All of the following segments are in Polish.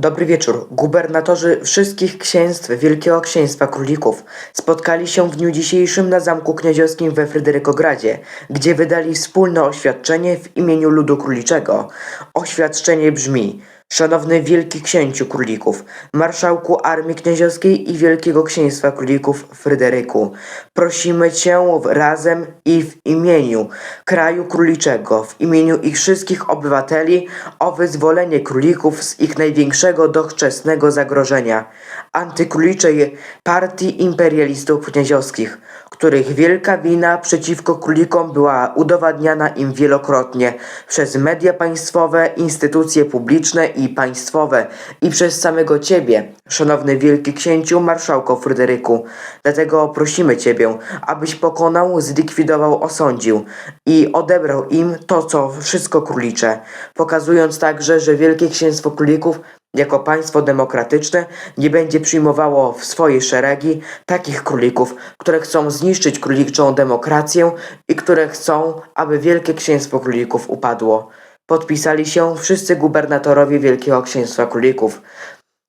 Dobry wieczór. Gubernatorzy wszystkich księstw Wielkiego Księstwa Królików spotkali się w dniu dzisiejszym na Zamku Kniedziowskim we Fryderykogradzie, gdzie wydali wspólne oświadczenie w imieniu ludu króliczego. Oświadczenie brzmi Szanowny Wielki Księciu Królików, Marszałku Armii Kniedziowskiej i Wielkiego Księstwa Królików Fryderyku, prosimy Cię razem i w imieniu kraju króliczego, w imieniu ich wszystkich obywateli o wyzwolenie królików z ich największego doczesnego zagrożenia antykróliczej partii imperialistów kniedziowskich, których wielka wina przeciwko królikom była udowadniana im wielokrotnie przez media państwowe, instytucje publiczne i państwowe i przez samego Ciebie, szanowny wielki księciu marszałku Fryderyku. Dlatego prosimy Ciebie, abyś pokonał, zlikwidował, osądził i odebrał im to, co wszystko królicze, pokazując także, że Wielkie Księstwo Królików jako państwo demokratyczne nie będzie przyjmowało w swoje szeregi takich królików, które chcą zniszczyć króliczą demokrację i które chcą, aby Wielkie Księstwo Królików upadło. Podpisali się wszyscy gubernatorowie Wielkiego Księstwa Królików.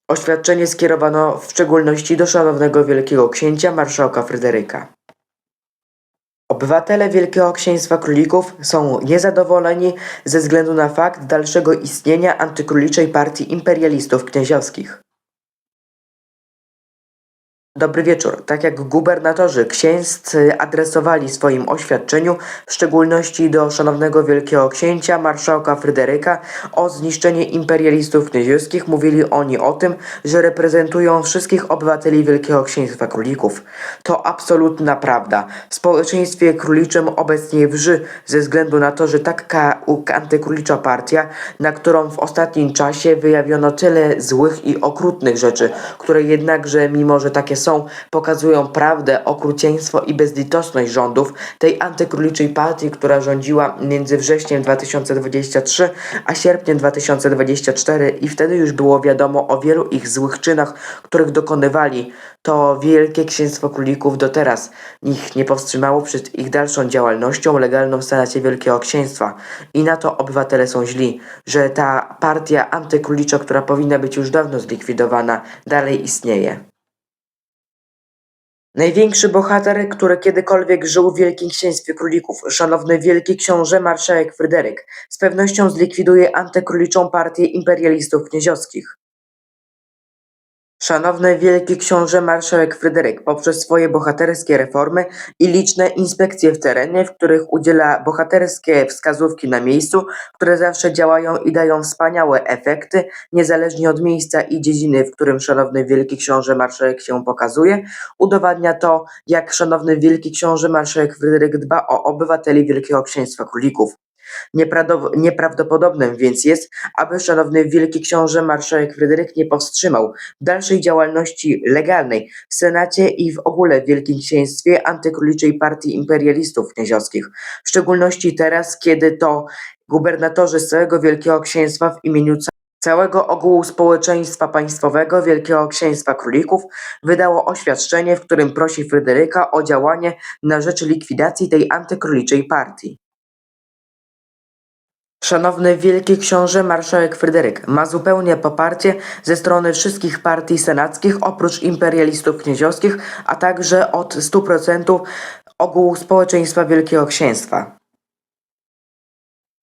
Oświadczenie skierowano w szczególności do szanownego Wielkiego Księcia marszałka Fryderyka. Obywatele Wielkiego Księstwa Królików są niezadowoleni ze względu na fakt dalszego istnienia antykróliczej partii imperialistów knieziowskich. Dobry wieczór. Tak jak gubernatorzy księstw adresowali swoim oświadczeniu, w szczególności do szanownego wielkiego księcia, marszałka Fryderyka, o zniszczenie imperialistów knieziowskich, mówili oni o tym, że reprezentują wszystkich obywateli Wielkiego Księstwa Królików. To absolutna prawda. W społeczeństwie króliczym obecnie wrzy ze względu na to, że taka antykrólicza partia, na którą w ostatnim czasie wyjawiono tyle złych i okrutnych rzeczy, które jednakże, mimo że takie są, pokazują prawdę, okrucieństwo i bezlitosność rządów tej antykróliczej partii, która rządziła między wrześniem 2023 a sierpniem 2024 i wtedy już było wiadomo o wielu ich złych czynach, których dokonywali. To Wielkie Księstwo Królików do teraz ich nie powstrzymało przed ich dalszą działalnością legalną w Senacie Wielkiego Księstwa. I na to obywatele są źli, że ta partia antykrólicza, która powinna być już dawno zlikwidowana, dalej istnieje. Największy bohater, który kiedykolwiek żył w Wielkim Księstwie Królików, szanowny wielki książę marszałek Fryderyk, z pewnością zlikwiduje antykróliczą partię imperialistów knieziowskich. Szanowny wielki książę marszałek Fryderyk poprzez swoje bohaterskie reformy i liczne inspekcje w terenie, w których udziela bohaterskie wskazówki na miejscu, które zawsze działają i dają wspaniałe efekty, niezależnie od miejsca i dziedziny, w którym szanowny wielki książę marszałek się pokazuje, udowadnia to, jak szanowny wielki książę marszałek Fryderyk dba o obywateli Wielkiego Księstwa Królików. Nieprawdopodobnym więc jest, aby szanowny wielki książę marszałek Fryderyk nie powstrzymał dalszej działalności legalnej w Senacie i w ogóle w Wielkim Księstwie antykróliczej partii imperialistów knieziowskich. W szczególności teraz, kiedy to gubernatorzy z całego Wielkiego Księstwa w imieniu ca- całego ogółu społeczeństwa państwowego Wielkiego Księstwa Królików wydało oświadczenie, w którym prosi Fryderyka o działanie na rzecz likwidacji tej antykróliczej partii. Szanowny Wielki Książę Marszałek Fryderyk ma zupełnie poparcie ze strony wszystkich partii senackich oprócz imperialistów knieziowskich, a także od 100% ogółu społeczeństwa Wielkiego Księstwa.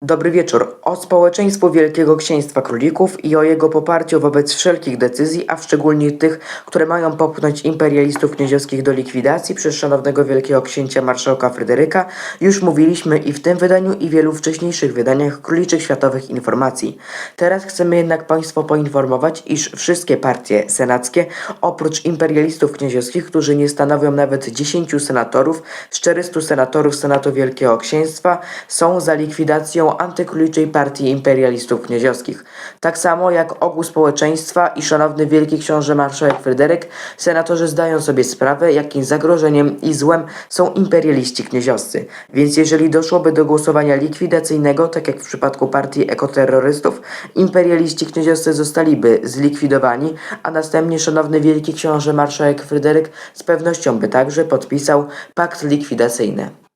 Dobry wieczór. O społeczeństwu Wielkiego Księstwa Królików i o jego poparciu wobec wszelkich decyzji, a szczególnie tych, które mają popchnąć imperialistów knieziowskich do likwidacji przez szanownego Wielkiego Księcia Marszałka Fryderyka, już mówiliśmy i w tym wydaniu i wielu wcześniejszych wydaniach króliczych światowych informacji. Teraz chcemy jednak Państwo poinformować, iż wszystkie partie senackie, oprócz imperialistów knieziowskich, którzy nie stanowią nawet 10 senatorów, 400 senatorów Senatu Wielkiego Księstwa, są za likwidacją antykróliczej partii imperialistów knieziowskich. Tak samo jak ogół społeczeństwa i szanowny wielki książę marszałek Fryderyk, senatorzy zdają sobie sprawę, jakim zagrożeniem i złem są imperialiści knieziowscy. Więc jeżeli doszłoby do głosowania likwidacyjnego, tak jak w przypadku partii ekoterrorystów, imperialiści knieziowscy zostaliby zlikwidowani, a następnie szanowny wielki książę marszałek Fryderyk z pewnością by także podpisał pakt likwidacyjny.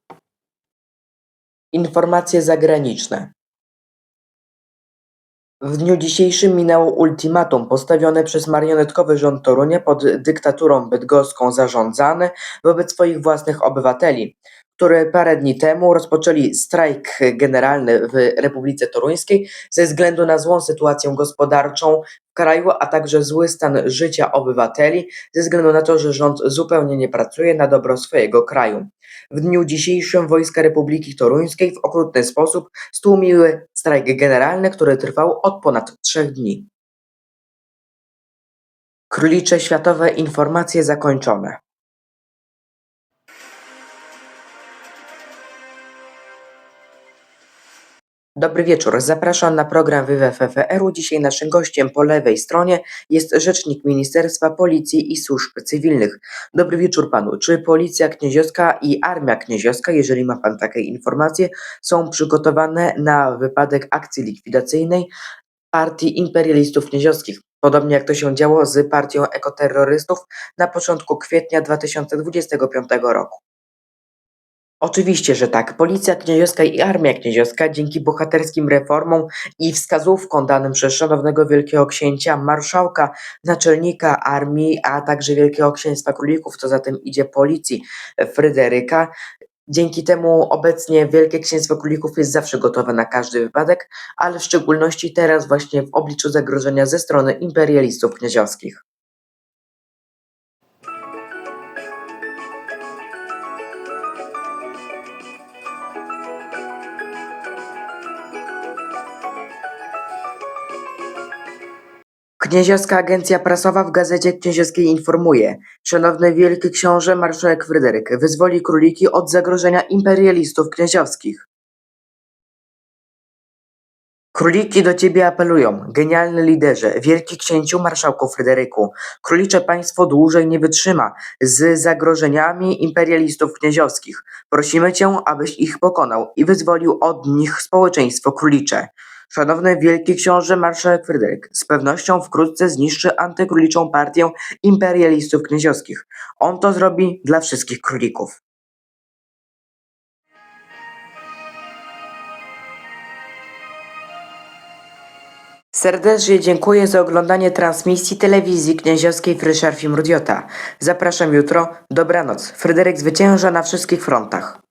Informacje zagraniczne. W dniu dzisiejszym minęło ultimatum postawione przez marionetkowy rząd Torunia pod dyktaturą bydgoską zarządzany wobec swoich własnych obywateli, które parę dni temu rozpoczęli strajk generalny w Republice Toruńskiej ze względu na złą sytuację gospodarczą w kraju, a także zły stan życia obywateli ze względu na to, że rząd zupełnie nie pracuje na dobro swojego kraju. W dniu dzisiejszym wojska Republiki Toruńskiej w okrutny sposób stłumiły strajk generalny, który trwał od ponad trzech dni. Królicze światowe informacje zakończone. Dobry wieczór, zapraszam na program Wywe FFR-u. Dzisiaj naszym gościem po lewej stronie jest rzecznik Ministerstwa Policji i Służb Cywilnych. Dobry wieczór panu. Czy Policja Knieziowska i Armia Knieziowska, jeżeli ma pan takie informacje, są przygotowane na wypadek akcji likwidacyjnej partii imperialistów knieziowskich? Podobnie jak to się działo z partią ekoterrorystów na początku kwietnia 2025 roku. Oczywiście, że tak. Policja Knieziowska i Armia Knieziowska dzięki bohaterskim reformom i wskazówkom danym przez szanownego wielkiego księcia, marszałka, naczelnika armii, a także wielkiego księstwa królików, co za tym idzie policji Fryderyka. Dzięki temu obecnie Wielkie Księstwo Królików jest zawsze gotowe na każdy wypadek, ale w szczególności teraz właśnie w obliczu zagrożenia ze strony imperialistów knieziowskich. Knieziowska Agencja Prasowa w Gazecie Knieziowskiej informuje. Szanowny Wielki Książę Marszałek Fryderyk wyzwoli króliki od zagrożenia imperialistów knieziowskich. Króliki do ciebie apelują, genialny liderze, wielki księciu marszałku Fryderyku. Królicze państwo dłużej nie wytrzyma z zagrożeniami imperialistów knieziowskich. Prosimy cię, abyś ich pokonał i wyzwolił od nich społeczeństwo królicze. Szanowny wielki książę marszałek Fryderyk z pewnością wkrótce zniszczy antykróliczą partię imperialistów knieziowskich. On to zrobi dla wszystkich królików. Serdecznie dziękuję za oglądanie transmisji telewizji knieziowskiej Fryszarfim Rudiota. Zapraszam jutro. Dobranoc. Fryderyk zwycięża na wszystkich frontach.